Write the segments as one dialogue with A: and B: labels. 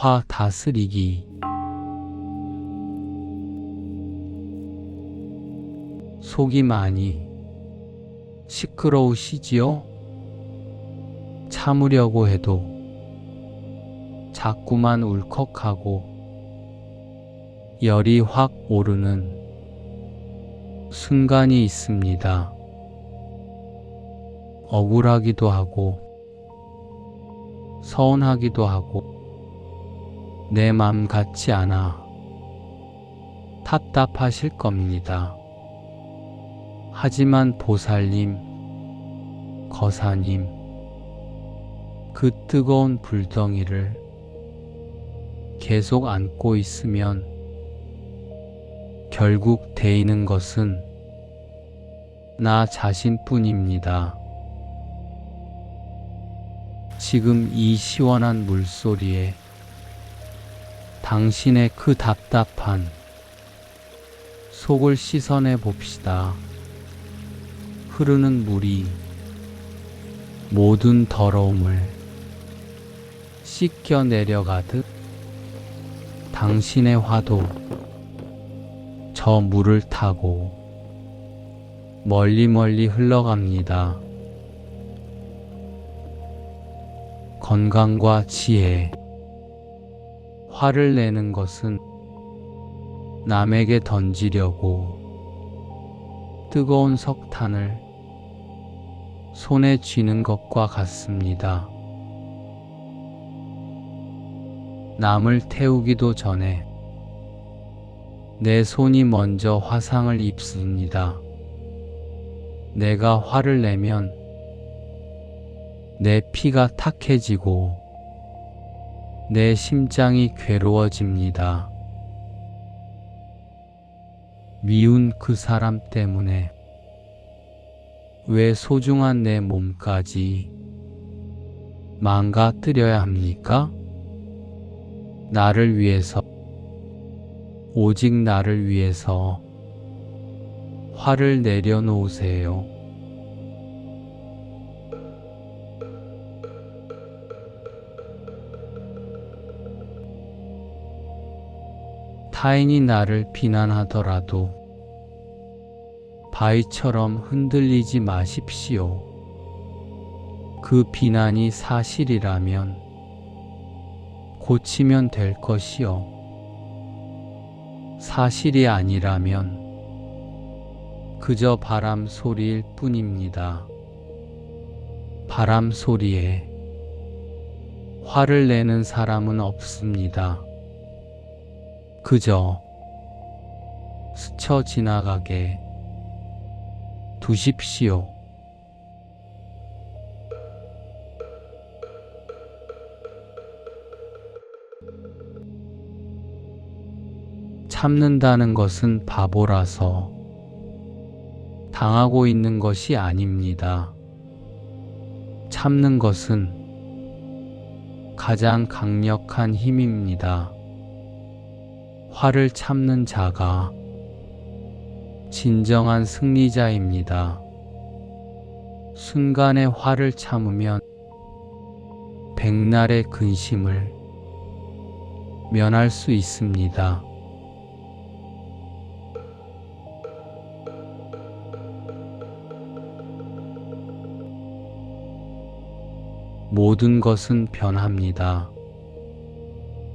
A: 화 다스리기 속이 많이 시끄러우시지요? 참으려고 해도 자꾸만 울컥하고 열이 확 오르는 순간이 있습니다. 억울하기도 하고 서운하기도 하고 내 맘 같지 않아 답답하실 겁니다. 하지만 보살님, 거사님, 그 뜨거운 불덩이를 계속 안고 있으면 결국 데이는 것은 나 자신뿐입니다. 지금 이 시원한 물소리에 당신의 그 답답한 속을 씻어내 봅시다. 흐르는 물이 모든 더러움을 씻겨 내려가듯 당신의 화도 저 물을 타고 멀리 멀리 흘러갑니다. 건강과 지혜, 화를 내는 것은 남에게 던지려고 뜨거운 석탄을 손에 쥐는 것과 같습니다. 남을 태우기도 전에 내 손이 먼저 화상을 입습니다. 내가 화를 내면 내 피가 탁해지고 내 심장이 괴로워집니다. 미운 그 사람 때문에 왜 소중한 내 몸까지 망가뜨려야 합니까? 나를 위해서, 오직 나를 위해서 화를 내려놓으세요. 타인이 나를 비난하더라도 바위처럼 흔들리지 마십시오. 그 비난이 사실이라면 고치면 될 것이요. 사실이 아니라면 그저 바람 소리일 뿐입니다. 바람 소리에 화를 내는 사람은 없습니다. 그저 스쳐 지나가게 두십시오. 참는다는 것은 바보라서 당하고 있는 것이 아닙니다. 참는 것은 가장 강력한 힘입니다. 화를 참는 자가 진정한 승리자입니다. 순간의 화를 참으면 백날의 근심을 면할 수 있습니다. 모든 것은 변합니다.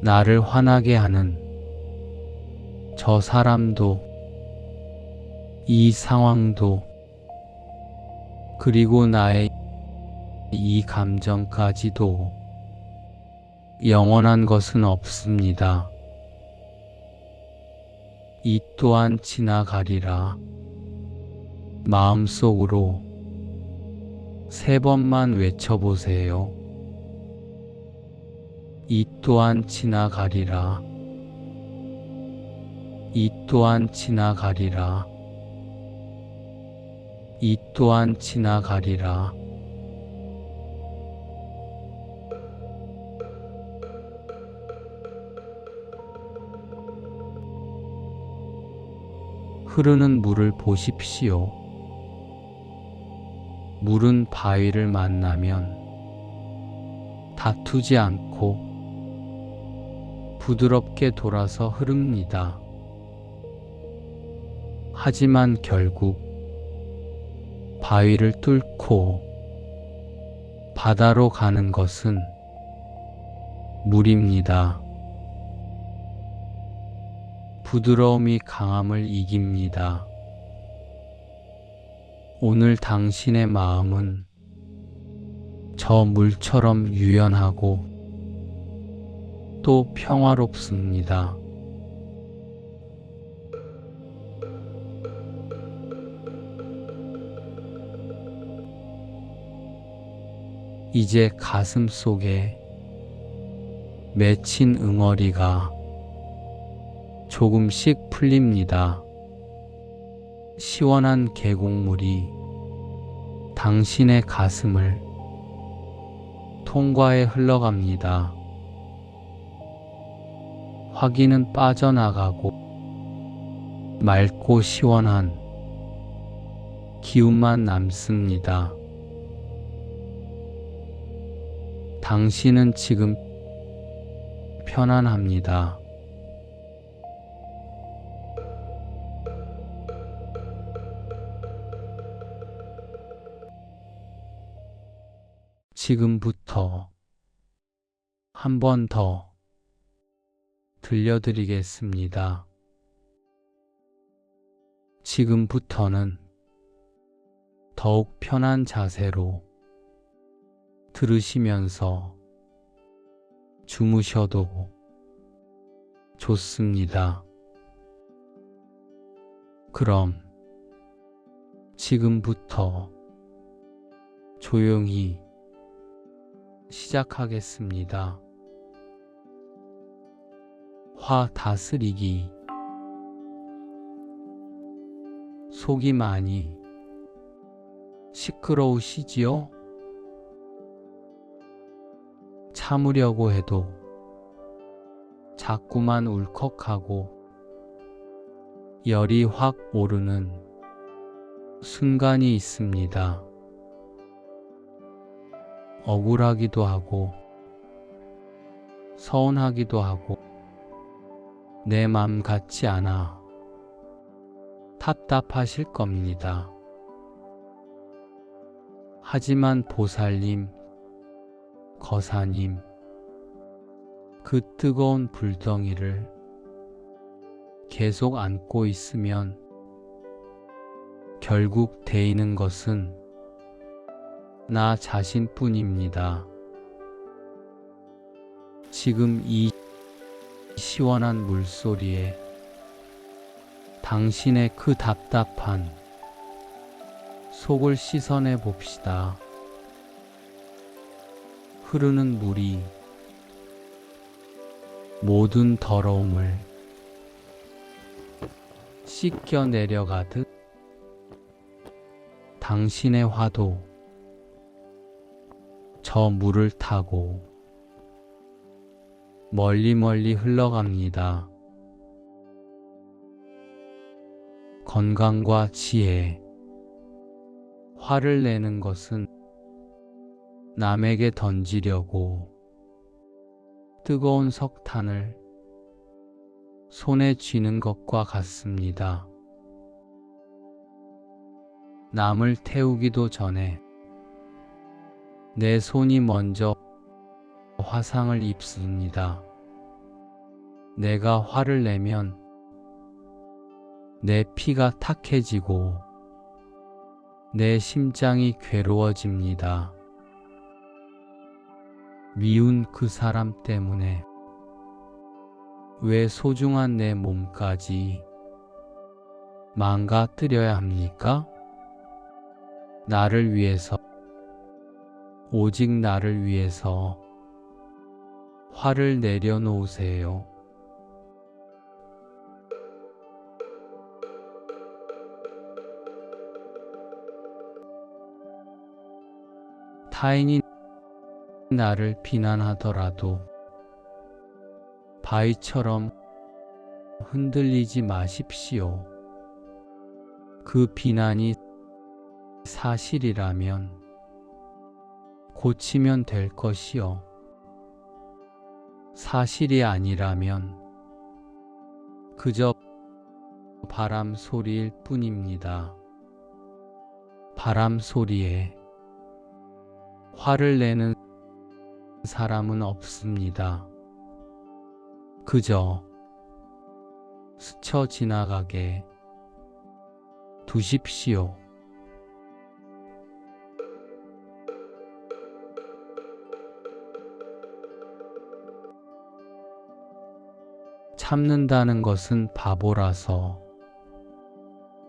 A: 나를 화나게 하는 저 사람도 이 상황도 그리고 나의 이 감정까지도 영원한 것은 없습니다. 이 또한 지나가리라. 마음속으로 세 번만 외쳐보세요. 이 또한 지나가리라. 이 또한 지나가리라. 이 또한 지나가리라. 흐르는 물을 보십시오. 물은 바위를 만나면 다투지 않고 부드럽게 돌아서 흐릅니다. 하지만 결국 바위를 뚫고 바다로 가는 것은 물입니다. 부드러움이 강함을 이깁니다. 오늘 당신의 마음은 저 물처럼 유연하고 또 평화롭습니다. 이제 가슴 속에 맺힌 응어리가 조금씩 풀립니다. 시원한 계곡물이 당신의 가슴을 통과해 흘러갑니다. 화기는 빠져나가고 맑고 시원한 기운만 남습니다. 당신은 지금 편안합니다. 지금부터 한 번 더 들려드리겠습니다. 지금부터는 더욱 편한 자세로 들으시면서 주무셔도 좋습니다. 그럼 지금부터 조용히 시작하겠습니다. 화 다스리기 속이 많이 시끄러우시지요? 참으려고 해도 자꾸만 울컥하고 열이 확 오르는 순간이 있습니다. 억울하기도 하고 서운하기도 하고 내 맘 같지 않아 답답하실 겁니다. 하지만 보살님, 거사님, 그 뜨거운 불덩이를 계속 안고 있으면 결국 데이는 것은 나 자신뿐입니다. 지금 이 시원한 물소리에 당신의 그 답답한 속을 씻어내 봅시다. 흐르는 물이 모든 더러움을 씻겨 내려가듯 당신의 화도 저 물을 타고 멀리 멀리 흘러갑니다. 건강과 지혜, 화를 내는 것은 남에게 던지려고 뜨거운 석탄을 손에 쥐는 것과 같습니다. 남을 태우기도 전에 내 손이 먼저 화상을 입습니다. 내가 화를 내면 내 피가 탁해지고 내 심장이 괴로워집니다. 미운 그 사람 때문에 왜 소중한 내 몸까지 망가뜨려야 합니까? 나를 위해서, 오직 나를 위해서 화를 내려놓으세요. 타인이 나를 비난하더라도 바위처럼 흔들리지 마십시오. 그 비난이 사실이라면 고치면 될 것이요. 사실이 아니라면 그저 바람 소리일 뿐입니다. 바람 소리에 화를 내는 사람은 없습니다. 그저 스쳐 지나가게 두십시오. 참는다는 것은 바보라서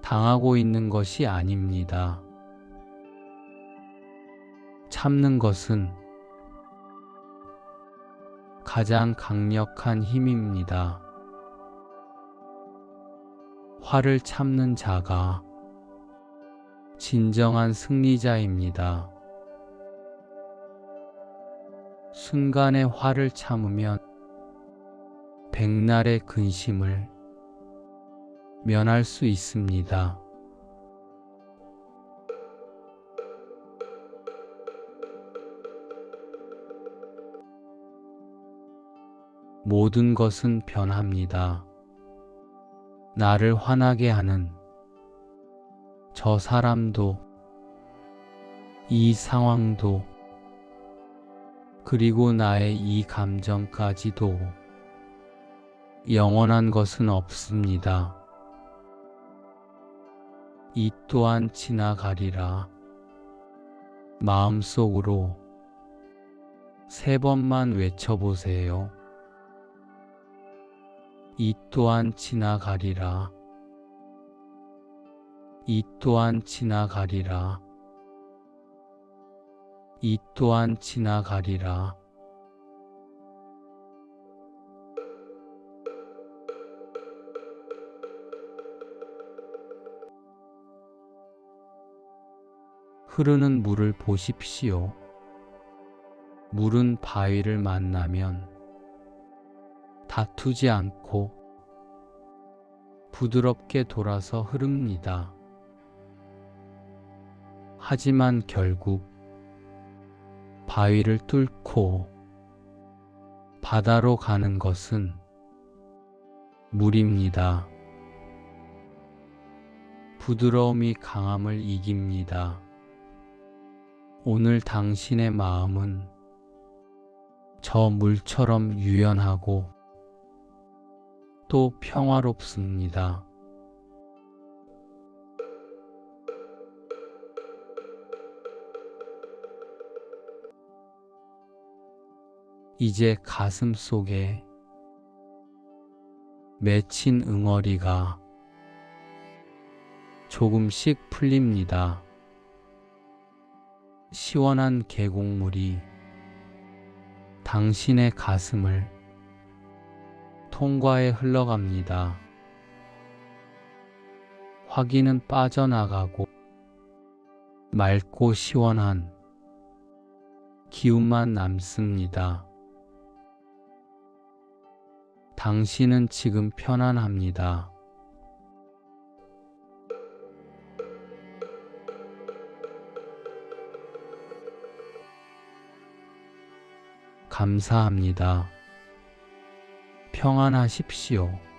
A: 당하고 있는 것이 아닙니다. 참는 것은 가장 강력한 힘입니다. 화를 참는 자가 진정한 승리자입니다. 순간의 화를 참으면 백날의 근심을 면할 수 있습니다. 모든 것은 변합니다. 나를 화나게 하는 저 사람도 이 상황도 그리고 나의 이 감정까지도 영원한 것은 없습니다. 이 또한 지나가리라. 마음속으로 세 번만 외쳐보세요. 이 또한 지나가리라. 이 또한 지나가리라. 이 또한 지나가리라. 흐르는 물을 보십시오. 물은 바위를 만나면 다투지 않고 부드럽게 돌아서 흐릅니다. 하지만 결국 바위를 뚫고 바다로 가는 것은 물입니다. 부드러움이 강함을 이깁니다. 오늘 당신의 마음은 저 물처럼 유연하고 또 평화롭습니다. 이제 가슴 속에 맺힌 응어리가 조금씩 풀립니다. 시원한 계곡물이 당신의 가슴을 통과해 흘러갑니다. 화기는 빠져나가고 맑고 시원한 기운만 남습니다. 당신은 지금 편안합니다. 감사합니다. 평안하십시오.